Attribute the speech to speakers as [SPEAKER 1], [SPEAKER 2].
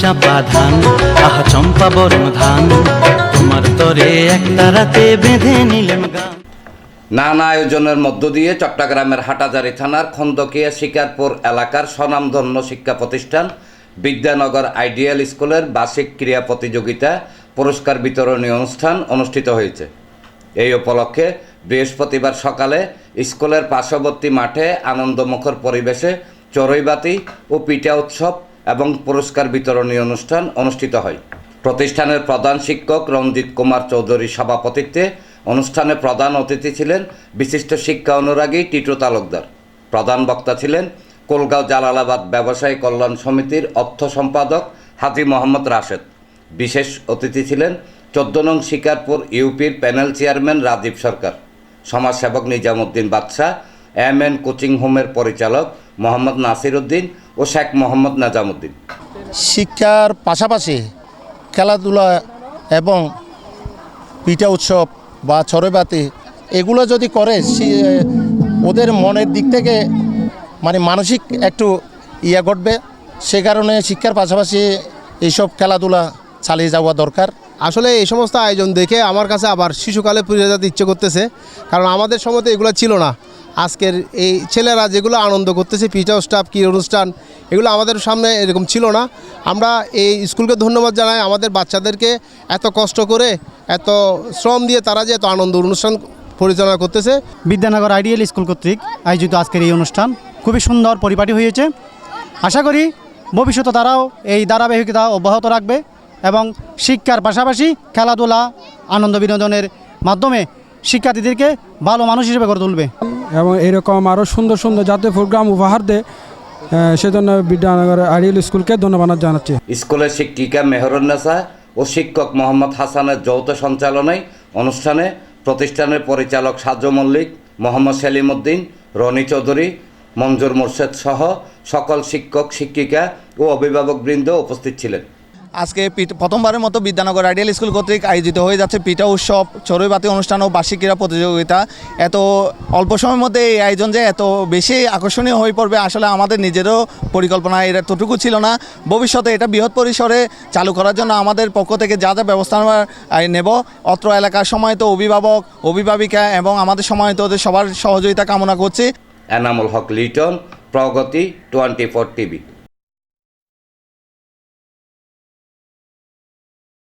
[SPEAKER 1] চাপা ধান, আহা চম্পা বরণ ধান। তোমার তরে এক তারাতে বেঁধে গান।
[SPEAKER 2] নানা আয়োজনের মধ্য দিয়ে চট্টগ্রামের হাটাজারি থানার খন্দকিয়া শিকারপুর এলাকার স্বনামধন্য শিক্ষা প্রতিষ্ঠান বিদ্যানগর আইডিয়াল স্কুলের বার্ষিক ক্রীড়া প্রতিযোগিতা পুরস্কার বিতরণী অনুষ্ঠান অনুষ্ঠিত হয়েছে। এই উপলক্ষে বৃহস্পতিবার সকালে স্কুলের পার্শ্ববর্তী মাঠে আনন্দমুখর পরিবেশে চড়ুইবাতি ও পিঠা উৎসব এবং পুরস্কার বিতরণী অনুষ্ঠান অনুষ্ঠিত হয়। প্রতিষ্ঠানের প্রধান শিক্ষক রঞ্জিত কুমার চৌধুরীর সভাপতিত্বে অনুষ্ঠানে প্রধান অতিথি ছিলেন বিশিষ্ট শিক্ষা অনুরাগী টিটু তালুকদার। প্রধান বক্তা ছিলেন কোলগাঁও জালালাবাদ ব্যবসায়ী কল্যাণ সমিতির অর্থ সম্পাদক হাজি মোহাম্মদ রাশেদ। বিশেষ অতিথি ছিলেন চোদ্দ নং শিকারপুর ইউপির প্যানেল চেয়ারম্যান রাজীব সরকার। সমাজসেবক নিজামুদ্দিন বাদশাহ এম এন কোচিং হোমের পরিচালক মোহাম্মদ নাসির উদ্দিন ও শেখ মোহাম্মদ নাজামুদ্দিন
[SPEAKER 3] শিক্ষার পাশাপাশি খেলাধুলা এবং পিঠা উৎসব বা ছড়েবাতি এগুলো যদি করে সে- ওদের মনের দিক থেকে মানে মানসিক একটু ইয়া ঘটবে। সে কারণে শিক্ষার পাশাপাশি এইসব খেলাধুলা চালিয়ে যাওয়া দরকার।
[SPEAKER 4] আসলে এই সমস্ত আয়োজন দেখে আমার কাছে আবার শিশুকালে ফিরে যেতে ইচ্ছে করতেছে কারণ আমাদের সময় তো এগুলো ছিল না। আজকের এই ছেলেরা যেগুলো আনন্দ করতেছে, পিঠা স্টাফ কী অনুষ্ঠান, এগুলো আমাদের সামনে এরকম ছিল না। আমরা এই স্কুলকে ধন্যবাদ জানাই, আমাদের বাচ্চাদেরকে এত কষ্ট করে, এত শ্রম দিয়ে তারা যে এত আনন্দ অনুষ্ঠান পরিচালনা করতেছে।
[SPEAKER 5] বিদ্যানগর আইডিয়াল স্কুল কর্তৃক আয়োজিত আজকের এই অনুষ্ঠান খুবই সুন্দর পরিপাটি হয়েছে। আশা করি ভবিষ্যতে তারাও এই ধারাবাহিকতা অব্যাহত রাখবে এবং শিক্ষার পাশাপাশি খেলাধুলা, আনন্দ বিনোদনের মাধ্যমে শিক্ষার্থীদেরকে ভালো মানুষ হিসেবে গড়ে তুলবে।
[SPEAKER 6] এবং এরকম আরও সুন্দর সুন্দর জাতীয় প্রোগ্রাম উপহার দেয় সেজন্য বিদ্যানগর আইডিয়াল স্কুলকে ধন্যবাদ জানাচ্ছি।
[SPEAKER 2] স্কুলের শিক্ষিকা মেহরুন্নেসা ও শিক্ষক মোহাম্মদ হাসানের যৌথ সঞ্চালনায় অনুষ্ঠানে প্রতিষ্ঠানের পরিচালক সাজু মল্লিক মোহাম্মদ সেলিম উদ্দিন রনি চৌধুরী মঞ্জুর মোর্শেদ সহ সকল শিক্ষক শিক্ষিকা ও অভিভাবকবৃন্দ উপস্থিত ছিলেন।
[SPEAKER 7] আজকে প্রথমবারের মতো বিদ্যানগর আইডিয়াল স্কুল কর্তৃক আয়োজিত হয়ে যাচ্ছে পিঠা উৎসব চড়ুইবাতি অনুষ্ঠান ও বার্ষিক ক্রীড়া প্রতিযোগিতা। এত অল্প সময়ের মধ্যে এই আয়োজন যে এত বেশি আকর্ষণীয় হয়ে পড়বে আসলে আমাদের নিজেরও পরিকল্পনা এর এতটুকু ছিল না। ভবিষ্যতে এটা বৃহৎ পরিসরে চালু করার জন্য আমাদের পক্ষ থেকে যা যা ব্যবস্থা নেব, অত্র এলাকার সময়ত অভিভাবক, অভিভাবিকা এবং আমাদের সময়তদের সবার সহযোগিতা কামনা করছি।
[SPEAKER 2] এনামুল হক লিটন, প্রগতি, টোয়েন্টি ফোর টিভি।